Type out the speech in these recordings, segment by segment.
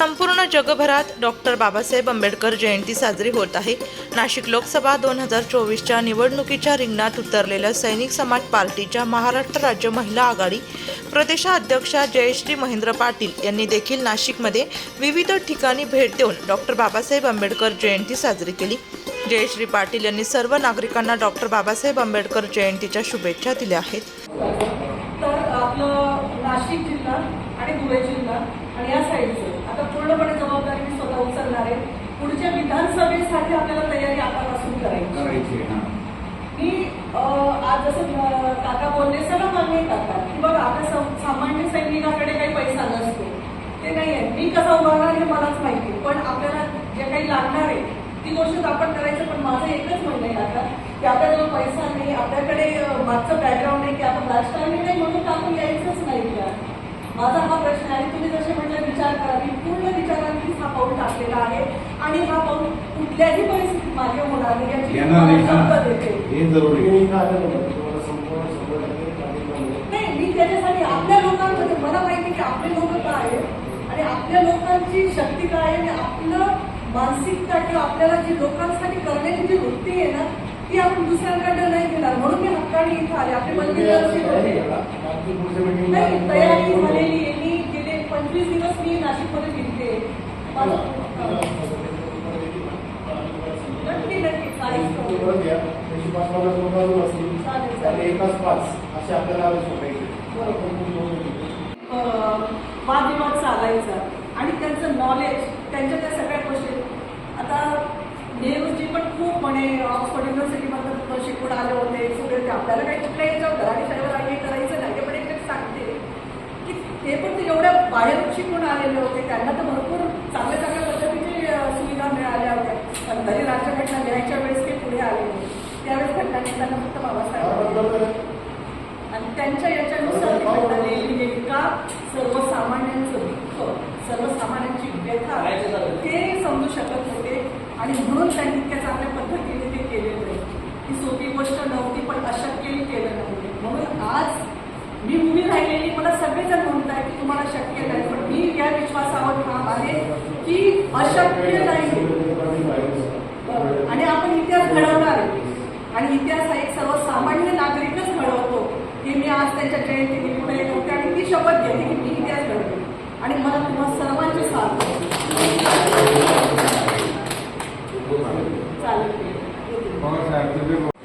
संपूर्ण जगभरात डॉक्टर बाबासाहेब आंबेडकर जयंती साजरी होत आहे. नाशिक लोकसभा दोन हजार चोवीसच्या निवडणुकीच्या रिंगणात उतरलेल्या सैनिक समाज पार्टीच्या महाराष्ट्र राज्य महिला आघाडी प्रदेशाध्यक्षा जयश्री महेंद्र पाटील यांनी देखील नाशिकमध्ये विविध ठिकाणी भेट देऊन डॉक्टर बाबासाहेब आंबेडकर जयंती साजरी केली. जयश्री पाटील यांनी सर्व नागरिकांना डॉक्टर बाबासाहेब आंबेडकर जयंतीच्या शुभेच्छा दिल्या आहेत. नाशिक जिल्हा आणि धुळे जिल्हा आणि या साईडचं आता पूर्णपणे जबाबदारी मी स्वतः उचलणार आहे. पुढच्या विधानसभेसाठी आपल्याला तयारी आतापासून करायची. करायची मी आज जसं काका बोलले सगळं मान्य करतात. की बघा आता सम- सामान्य सैनिकाकडे काही पैसा नसतो. ते नाही आहे मी कसा उभारणार हे मलाच माहिती आहे. पण आपल्याला जे काही लागणार आहे ती गोष्ट आपण करायचं पण माझं एकच म्हणणं आहे आता की आपल्याजवळ पैसा नाही. आपल्याकडे मागचं बॅकग्राऊंड नाही की आपण राजकारणी नाही म्हणून आपण यायचंच नाही. माझा हा प्रश्न आहे तुम्ही जसे म्हटलं विचार करा मी पूर्ण विचारांनीच हा पाऊल टाकलेला आहे आणि हा पाऊल कुठल्याही परिस्थितीत मागे होणार नाही नाही हे आहे. मी त्याच्यासाठी आपल्या लोकांमध्ये मला माहिती की आपले लोक काय आहेत आणि आपल्या लोकांची शक्ती काय आहे आणि आपलं मानसिकता किंवा आपल्याला जी लोकांसाठी करण्याची जी वृत्ती आहे ना ती आपण दुसऱ्यांकडे नाही घेणार. म्हणून मी हक्काने इथं आले. आपले मंदिर नाही तयारी आहे गेले पंचवीस दिवस मी नाशिकमध्ये फिरते. माझं- नक्की नक्की. वादविवाद चालायचा. आणि त्यांचं नॉलेज त्यांच्या त्या सगळ्या गोष्टी. आता नेहरूजी पण खूप म्हणे ऑक्सफर्ड युनिव्हर्सिटीमधून शिकून आले होते. सगळे ते आपल्याला काही कुठल्या याच्यावर घराने शाळेवर हे करायचं नाही ते पण एक सांगते की ते पण ते एवढ्या बाहेर शिकून आलेले होते? त्यांना तर भरपूर चांगल्या चांगल्या पद्धतीची सुविधा मिळाल्या होत्या. पण तरी राज्यघटना लिहायच्या वेळेस ते पुढे आले होते त्यावेळेस घटना लिहिताना फक्त बाबासाहेब आणि त्यांच्या याच्यानुसार ती घटना लिहिली गेली का सर्वसामान्यांचं दुःख सर्वसामान्यांची व्यथा ते समजू शकत होते. आणि म्हणून त्यांनी इतक्या चांगल्या पद्धतीने ते केलेलं आहे ही सोपी गोष्ट नव्हती पण अशक्यही केलं नव्हते म्हणून आज मी उभी राहिलेली मला सगळेजण म्हणताय की तुम्हाला शक्य नाही. पण मी या विश्वासावर ठाम आहे की अशक्य नाही. आणि आपण इतिहास घडवणार आणि इतिहास हा एक सर्वसामान्य नागरिकच घडवतो की मी आज त्यांच्या जयंती निमित्त येत होते आणि ती शपथ घेते की मी इतिहास घडवेल आणि मला तुम्हा सर्वांची साथ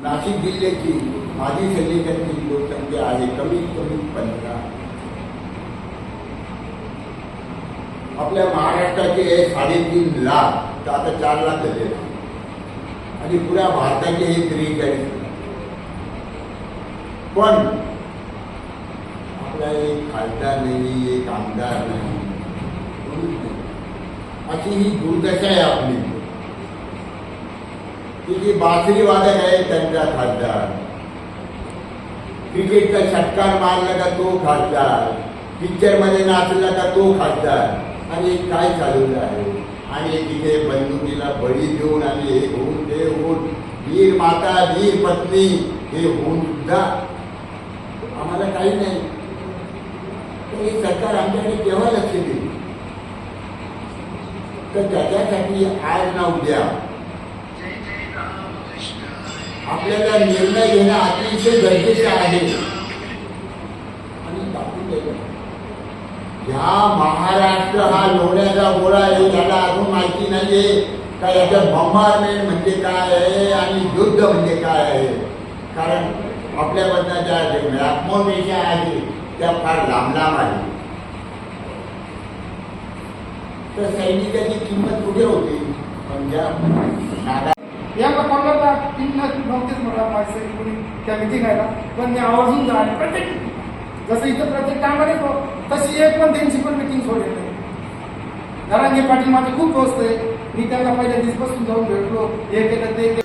नाशिक जिल्ह्याची माझी सैनिकांची लोकसंख्या आहे कमीत कमी पंधरा. आपल्या महाराष्ट्राचे साडेतीन लाख तर आता चार लाख झाले. आणि पुऱ्या भारताचे हे त्रेचाळीस पण आपला एक खासदार नाही एक आमदार नाही अशी ही दुर्दशा आहे आपली. की जे बासरी वादक आहे त्यांचा खासदार. क्रिकेटचा षटकार मारला का तो खासदार. पिक्चरमध्ये नाचला का तो खासदार. आणि काय चालवलं आहे? आणि तिथे बंदुकीला बळी देऊन आणि हे होऊन ते होऊन वीर माता वीर पत्नी हे होऊन सुद्धा आम्हाला काही नाही. हे सरकार आमच्याकडे केव्हा लक्ष देईल? तर त्याच्यासाठी आज ना उद्या आपल्याला निर्णय घेणं अतिशय गरजेचं आहे. ह्या महाराष्ट्र हा लोण्याचा गोळा आहे त्याला अजून माहिती नाहीये. का याचं बंबारमेंट म्हणजे काय आहे आणि युद्ध म्हणजे काय आहे? कारण आपल्याबद्दल ज्या व्यापमोपेक्षा आहे त्या फार लांब लांब आहे. तर सैनिकाची किंमत कुठे होती? पंजाब नागा या प्रकल्पाला तीन नव्हतेच मला माझे कोणी त्या मिटिंग आहे ना पण मी आवर्जून जाणार प्रत्येक जसं इथं प्रत्येक टायमाला तशी एक पण त्यांची पण मिटिंग सोडेल नाही. नरांगे पाटील माझे खूप दोस्त आहे मी त्यांना पहिल्या दिवसपासून जाऊन भेटलो. हे केलं ते